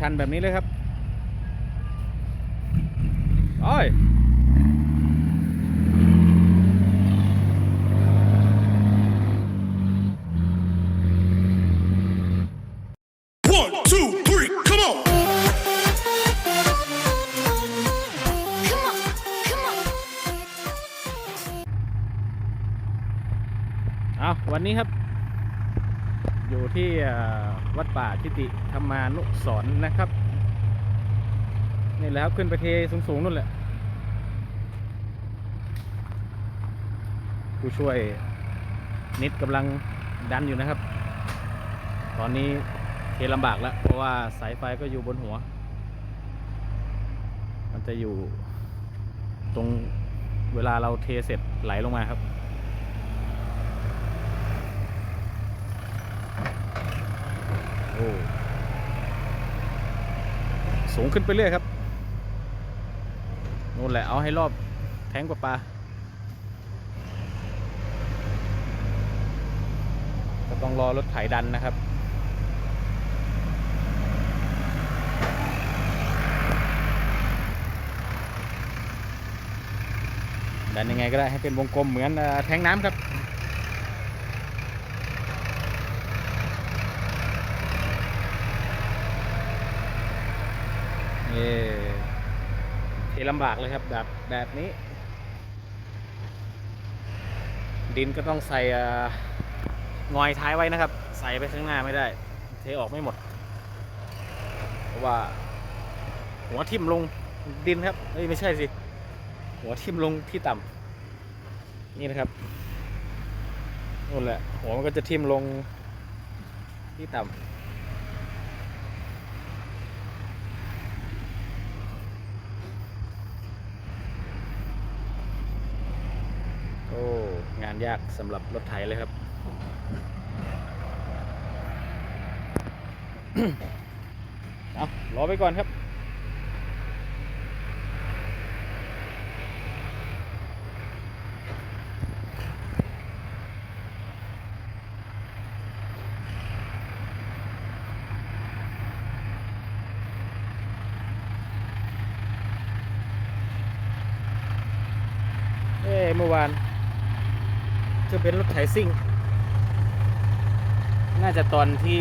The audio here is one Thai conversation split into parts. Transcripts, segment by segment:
ชันๆแบบนี้เลยครับโอ้ย One, two, three, come on! Come on, come on. เอาวันนี้ครับ อยู่ที่วัดป่าทิติธรรมานุสรณ์นะครับ นี่แหละครับขึ้นไปเทสูงๆนู่นแหละผู้ช่วยนิดกำลังดันอยู่นะครับ ตอนนี้เทลำบากแล้ว เพราะว่าสายไฟก็อยู่บนหัว มันจะอยู่ตรงเวลาเราเทเสร็จไหลลงมาครับ โอ้ สูงขึ้นไปเรื่อยครับนู่นแหละเอาให้รอบแทงประปลาก็ต้องรอรถไถดันนะครับดันยังไงก็ได้ให้เป็นวงกลมเหมือนแทงน้ำครับ เอ่เท ลำบากเลยครับแบบแบบนี้ ดินก็ต้องใส่งอยท้ายไว้นะครับ ใส่ไปข้างหน้าไม่ได้ เทออกไม่หมด เพราะว่า หัวทิ่มลงดินครับเอ้ยไม่ใช่สิ หัวทิ่มลงที่ต่ำนี่นะครับนู่นแหละหัวมันก็จะทิ่มลงที่ต่ำ โอ้ งานยากสำหรับรถไถเลยครับ เอารอไปก่อนครับเอ้เมื่อวาน จะเป็นรถไถซิ่ง น่าจะตอนที่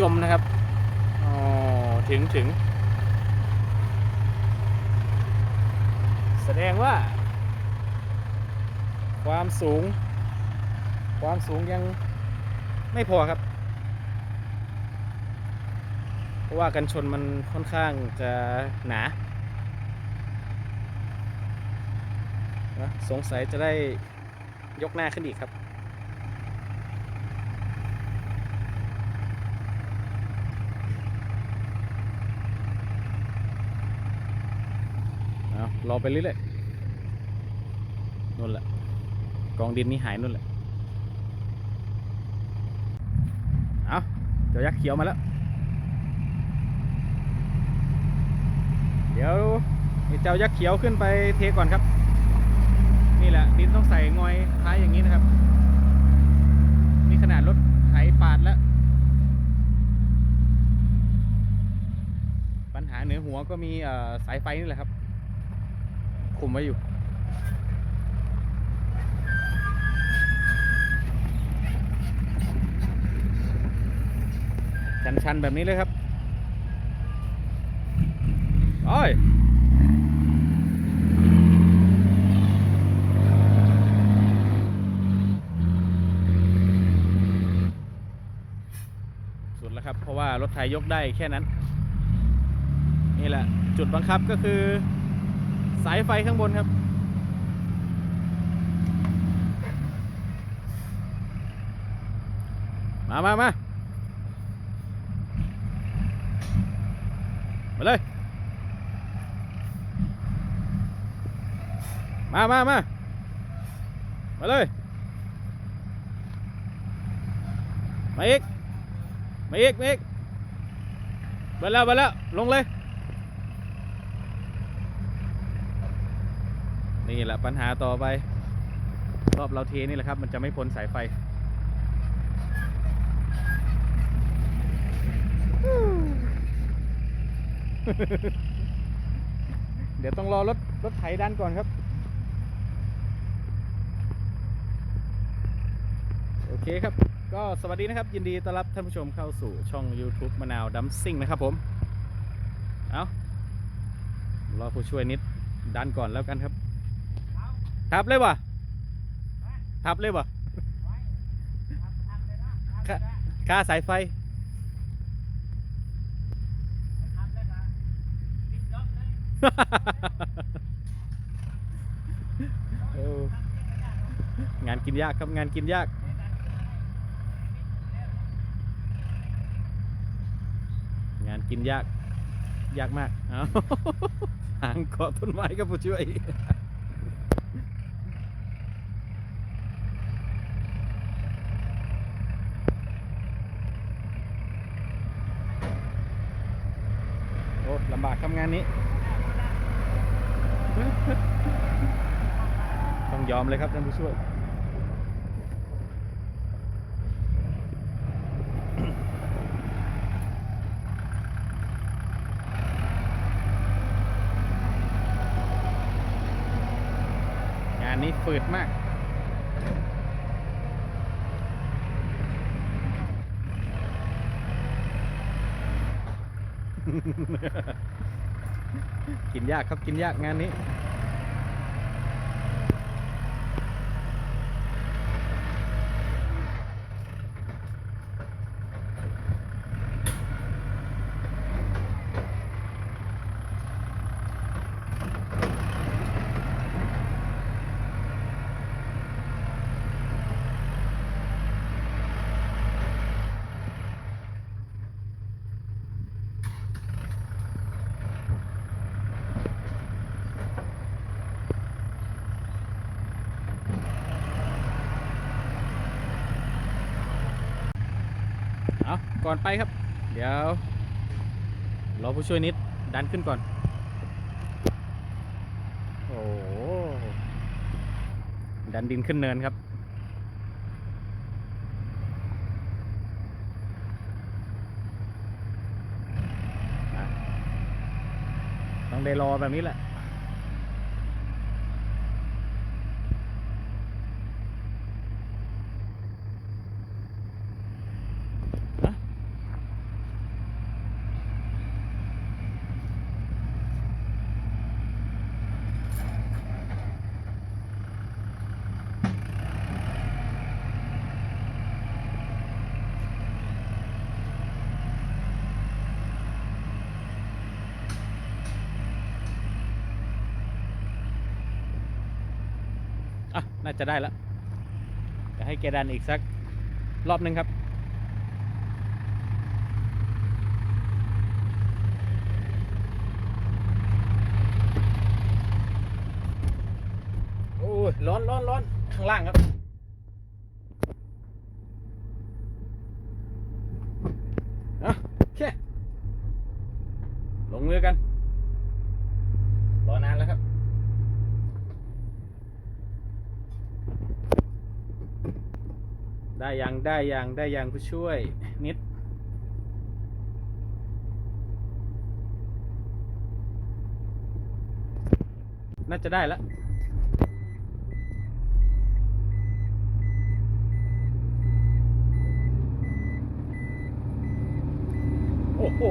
จมนะครับอ๋อถึงถึง แสดงว่า ความสูง ความสูงยังไม่พอครับ เพราะว่ากันชนมันค่อนข้างจะหนา นะสงสัยจะได้ยกหน้าขึ้นอีกครับเอารอไปเรื่อยๆนู่นแหละ กองดินนี่หายนู่นแหละ เอาเจ้ายักษ์เขียวมาแล้ว เดี๋ยวเจ้ายักษ์เขียวขึ้นไปเทก่อนครับ นี่แหละดินต้องใส่งอยท้ายอย่างนี้นะครับ นี่ขนาดรถไถปาดแล้ว ปัญหาเหนือหัวก็มีสายไฟนี่แหละครับ คุมไว้อยู่ชันๆแบบนี้เลยครับโอ้ย สุดแล้วครับ เพราะว่ารถไถยกได้แค่นั้น นี่แหละ จุดบังคับก็คือ สายไฟข้างบนครับ มามามามาเลย มามามามาเลย มาอีก มาอีกมาอีก ไปแล้วไปแล้วลงเลย นี่แหละปัญหาต่อไป รอบเราเทนี่แหละครับ มันจะไม่พ้นสายไฟเดี๋ยวต้องรอรถรถไถด้านก่อนครับ โอเคครับ ก็สวัสดีนะครับ ยินดีต้อนรับท่านผู้ชมเข้าสู่ช่อง YouTube มะนาวดัมซิ่งนะครับผม เอารอผู้ช่วยนิดดันก่อนแล้วกันครับ ทับเลยวะทับเลยวะค่าสายไฟงานกินยากครับ งานกินยาก งาน กินยากยากมากเอาหางเกาะต้นไม้ครับผู้ช่วยโอ้ลำบากทำงานนี้ ต้องยอมเลยครับท่านผู้ช่วย ฝืดมาก กินยากครับกินยากงานนี้ เอาก่อนไปครับ เดี๋ยวรอผู้ช่วยนิดดันขึ้นก่อน โอ้ดันดินขึ้นเนินครับต้องได้รอแบบนี้แหละ อะน่าจะได้แล้วจะให้แกดันอีกสักรอบหนึ่งครับ โอ้ยร้อนร้อนร้อนข้างล่างครับอะโอเคลงมือกัน รอนานแล้วครับ ได้ยังได้ยังได้ยังผู้ช่วยนิด น่าจะได้แล้วโอ้โห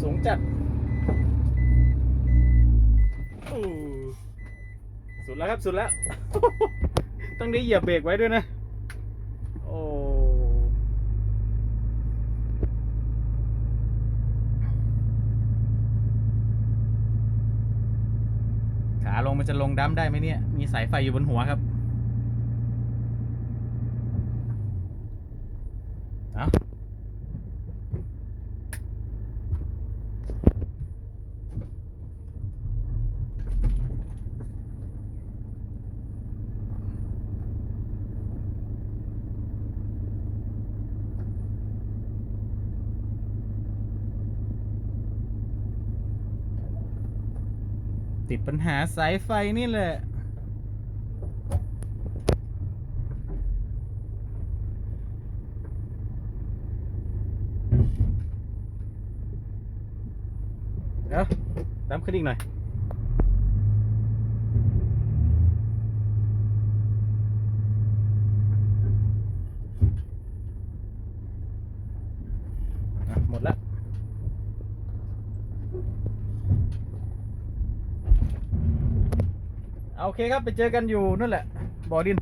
สูงจัดสุดแล้วครับ สุดแล้ว ต้องได้เหยียบเบรกไว้ด้วยนะ โอ้ ขาลงมันจะลงดั้มได้ไหมเนี่ย มีสายไฟอยู่บนหัวครับ เอา ติดปัญหาสายไฟนี่แหละ เดี๋ยวดั้มขึ้นอีกหน่อย อะหมดแล้ว โอเคครับไปเจอกันอยู่นั่นแหละบ่อดิน